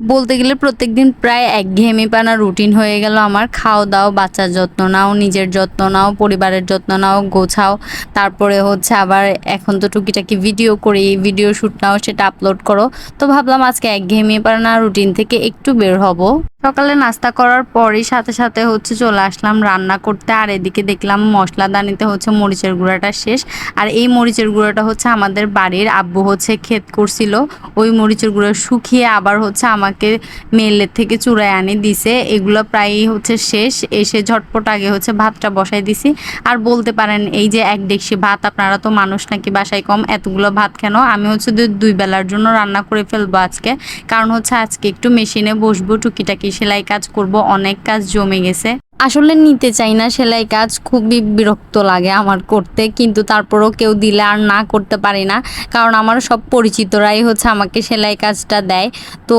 বলতে গেলে প্রত্যেক দিন প্রায় একঘেয়েমি পানা রুটিন হয়ে গেল আমার। খাও দাও, বাচ্চার যত্ন নাও, নিজের যত্ন নাও, পরিবারের যত্ন নাও, গোছাও। তারপরে হচ্ছে আবার এখন তো টুকিটাকি ভিডিও করি ভিডিও শ্যুট নাও, সেটা আপলোড করো। তো ভাবলাম আজকে একঘেয়েমি পানা রুটিন থেকে একটু বের হব। সকালে নাস্তা করার পরই সাথে সাথে হচ্ছে চলে আসলাম রান্না করতে। আর এদিকে দেখলাম মশলা দানিতে হচ্ছে মরিচের গুঁড়াটা শেষ। আর এই মরিচের গুঁড়াটা হচ্ছে আমাদের বাড়ির আব্বু হচ্ছে ক্ষেত করছিল। ওই মরিচের গুঁড়া শুকিয়ে আবার হচ্ছে আমাকে মেলের থেকে চূড়ায় আনি দিছে। এগুলো প্রায়ই হচ্ছে শেষ। এসে ঝটপট আগে হচ্ছে ভাতটা বসাই দিছি। আর বলতে পারেন, এই যে এক ডেকসি ভাত, আপনারা তো মানুষ নাকি, বাসায় কম এতগুলো ভাত কেন? আমি হচ্ছে দুই বেলার জন্য রান্না করে ফেলব আজকে। কারণ হচ্ছে আজকে একটু মেশিনে বসবো, টুকিটাকি সেলাই কাজ করব অনেক কাজ জমে গেছে। আসলে নিতে চাই না সেলাই কাজ খুবই বিরক্ত লাগে আমার করতে, কিন্তু তারপরও কেউ দিলে আর না করতে পারি না। কারণ আমার সব পরিচিতরাই হচ্ছে আমাকে সেলাই কাজটা দেয়। তো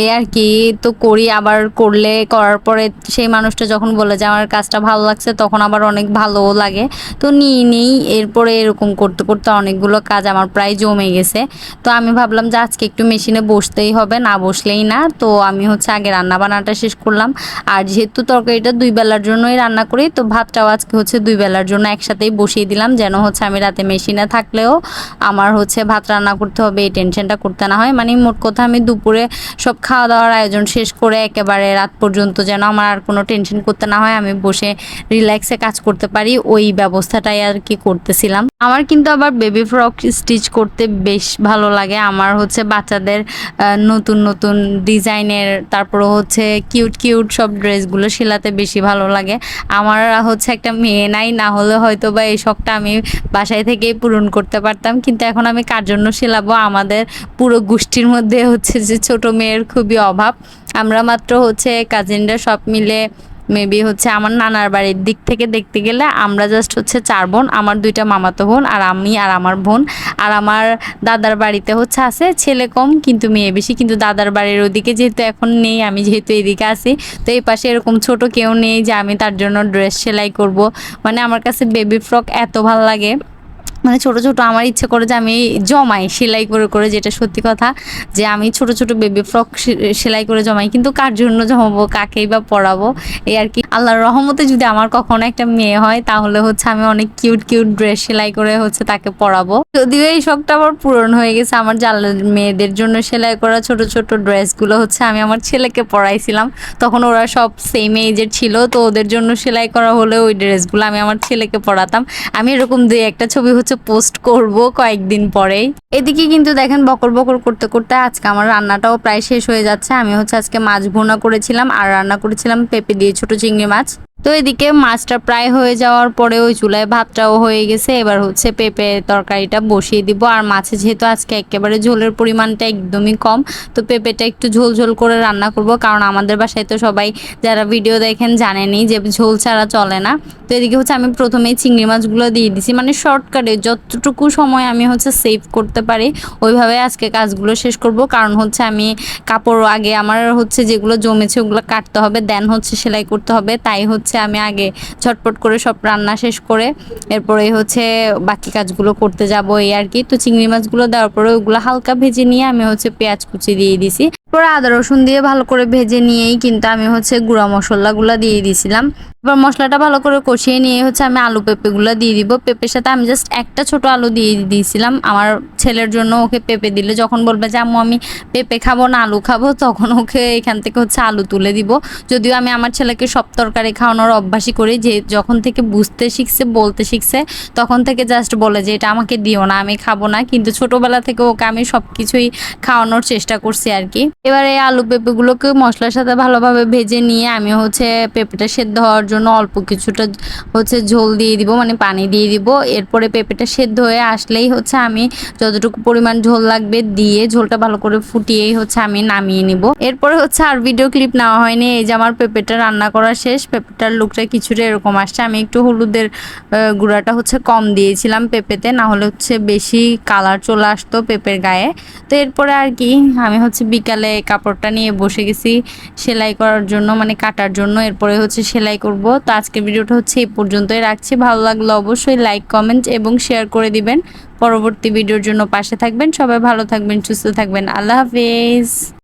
এই আর কি, তো করি আবার করলে, করার পরে সেই মানুষটা যখন বলে যে আমার কাজটা ভালো লাগছে, তখন আবার অনেক ভালোও লাগে। তো নিই, নেই, এরপরে এরকম করতে করতে অনেকগুলো কাজ আমার প্রায় জমে গেছে। তো আমি ভাবলাম যে আজকে একটু মেশিনে বসতেই হবে, না বসলেই না। তো আমি হচ্ছে আগে রান্না বান্নাটা শেষ করলাম। আর যেহেতু তরকারিটা দুই বেলার জন্যই রান্না করি। তো ভাতটাও আজকে হচ্ছে দুই বেলার জন্য একসাথেই বসিয়ে দিলাম। যেন হচ্ছে আমি রাতে মেশিনে থাকলেও আমার হচ্ছে ভাত রান্না করতে হবে, এই টেনশনটা করতে না হয়। মানে মোট কথা আমি দুপুরে সব খাওয়া দাওয়ার আয়োজন শেষ করে একেবারে রাত পর্যন্ত যেন আমার আর কোনো টেনশন করতে না হয়, আমি বসে রিল্যাক্সে কাজ করতে পারি। ওই ব্যবস্থাটাই আর কি করতেছিলাম। আমার কিন্তু আবার বেবি ফ্রক স্টিচ করতে বেশ ভালো লাগে। আমার হচ্ছে বাচ্চাদের নতুন নতুন ডিজাইনের তারপরে হচ্ছে কিউট কিউট সব ড্রেসগুলো সেলাতে বেশি ভালো লাগে। আমার হচ্ছে একটা মেয়ে নাই, না হলে হয়তো বা এই শখটা আমি বাসায় থেকেই পূরণ করতে পারতাম। কিন্তু এখন আমি কার জন্য শিলাবো? আমাদের পুরো গোষ্ঠীর মধ্যে হচ্ছে যে ছোট মেয়ের খুবই অভাব। আমরা মাত্র হচ্ছে কাজিনরা সব মিলে মেবি হচ্ছে আমার নানার বাড়ির দিক থেকে দেখতে গেলে আমরা জাস্ট হচ্ছে চার বোন, আমার দুইটা মামাতো বোন আর আমি আর আমার বোন। আর আমার দাদার বাড়িতে হচ্ছে আছে ছেলে কম কিন্তু মেয়ে বেশি, কিন্তু দাদার বাড়ির ওদিকে যেহেতু এখন নেই, আমি যেহেতু এদিকে আছি, তো এই পাশে এরকম ছোট কেউ নেই যে আমি তার জন্য ড্রেস সেলাই করব। মানে আমার কাছে বেবি ফ্রক এত ভালো লাগে। মানে ছোট ছোট আমার ইচ্ছে করে যে আমি জমাই, সেলাই করে করে যেটা সত্যি কথা যে আমি ছোট ছোট বেবি ফ্রক সেলাই করে জমাই। কিন্তু কার জন্য জমাবো, কাকেই বা পরাবো? এই আর কি। আল্লাহর রহমতে যদি আমার কখনো একটা মেয়ে হয়, তাহলে হচ্ছে আমি অনেক কিউট কিউট ড্রেস সেলাই করে হচ্ছে তাকে পরাবো। যদিও এই শখটা আমার পূরণ হয়ে গেছে, আমার জাল মেয়েদের জন্য সেলাই করা ছোট ছোট ড্রেসগুলো হচ্ছে আমি আমার ছেলেকে পরাইছিলাম। তখন ওরা সব সেম এজের ছিল, তো ওদের জন্য সেলাই করা হলে ওই ড্রেসগুলো আমি আমার ছেলেকে পরাতাম। আমি এরকম দুই একটা ছবি হচ্ছে পোস্ট করব কয়েকদিন পরেই। এদিকে কিন্তু দেখেন বকর বকর করতে করতে আজকে আমার রান্নাটাও প্রায় শেষ হয়ে যাচ্ছে। আমি হচ্ছে আজকে মাছ ভুনা করেছিলাম, আর রান্না করেছিলাম পেঁপে দিয়ে ছোট চিংড়ি মাছ। তো এদিকে মাছটা প্রায় হয়ে যাওয়ার পরে ওই চুলায় ভাতটাও হয়ে গেছে। এবার হচ্ছে পেঁপে তরকারিটা বসিয়ে দিব। আর মাছে যেহেতু আজকে একেবারে ঝোলের পরিমাণটা একদমই কম, তো পেঁপেটা একটু ঝোল ঝোল করে রান্না করব। কারণ আমাদের বাসায় তো সবাই যারা ভিডিও দেখেন জানেনি যে ঝোল ছাড়া চলে না। তো এদিকে হচ্ছে আমি প্রথমেই চিংড়ি মাছগুলো দিয়ে দিছি। মানে শর্টকাটে যতটুকু সময় আমি হচ্ছে সেভ করতে পারি, ওইভাবে আজকে কাজগুলো শেষ করব। কারণ হচ্ছে আমি কাপড় আগে আমার হচ্ছে যেগুলো জমেছে ওগুলো কাটতে হবে, দেন হচ্ছে সেলাই করতে হবে। তাই হচ্ছে আমি আগে ঝটপট করে সব রান্না শেষ করে এরপরে হচ্ছে বাকি কাজগুলো করতে যাব এই আর কি। তো চিংড়ি মাছগুলো দেওয়ার পরে ওগুলো হালকা ভেজে নিয়ে আমি হচ্ছে পেঁয়াজ কুচি দিয়ে দিছি। এরপরে আদা, রসুন দিয়ে ভালো করে ভেজে নিয়েই কিন্তু আমি হচ্ছে গুঁড়া মশলাগুলো দিয়ে দিয়েছিলাম এবার মশলাটা ভালো করে কষিয়ে নিয়ে হচ্ছে আমি আলু পেঁপেগুলো দিয়ে দিব। পেঁপের সাথে আমি জাস্ট একটা ছোট আলু দিয়ে দিয়েছিলাম আমার ছেলের জন্য ওকে পেঁপে দিলে যখন বলবে যে, আম্মু, আমি পেঁপে খাব না আলু খাব, তখন ওকে এখান থেকে হচ্ছে আলু তুলে দিব। যদিও আমি আমার ছেলেকে সব তরকারি খাওয়ানোর অভ্যাসই করি, যে যখন থেকে বুঝতে শিখছে, বলতে শিখছে, তখন থেকে জাস্ট বলে যে, এটা আমাকে দিও না, আমি খাব না। কিন্তু ছোটবেলা থেকে ওকে আমি সব কিছুই খাওয়ানোর চেষ্টা করছি আর কি। এবার এই আলু পেঁপেগুলোকে মশলার সাথে ভালোভাবে ভেজে নিয়ে আমি হচ্ছে পেঁপেটা সেদ্ধ হওয়ার জন্য অল্প কিছুটা হচ্ছে ঝোল দিয়ে দিব মানে পানি দিয়ে দিব। এরপরে পেঁপেটা সেদ্ধ হয়ে আসলেই হচ্ছে আমি যতটুকু পরিমাণ ঝোল লাগবে দিয়ে ঝোলটা ভালো করে ফুটিয়েই হচ্ছে আমি নামিয়ে নিব। এরপরে হচ্ছে আর ভিডিও ক্লিপ নেওয়া হয়নি, এই যে আমার পেঁপেটা রান্না করা শেষ, পেঁপেটার লুকটা কিছুটা এরকম আসছে। আমি একটু হলুদের গুঁড়াটা হচ্ছে কম দিয়েছিলাম পেঁপেতে, না হলে হচ্ছে বেশি কালার চলে আসতো পেঁপের গায়ে। তো এরপরে আর কি, আমি হচ্ছে বিকালে কাপড়টা নিয়ে বসে গেছি সেলাই করার জন্য মানে কাটার জন্য। এরপরে হচ্ছে সেলাই করব। তো আজকের ভিডিওটা হচ্ছে এই পর্যন্তই রাখছি। ভালো লাগলে অবশ্যই লাইক কমেন্ট এবং শেয়ার করে দিবেন। পরবর্তী ভিডিওর জন্য পাশে থাকবেন। সবাই ভালো থাকবেন, সুস্থ থাকবেন। আল্লাহ হাফেজ।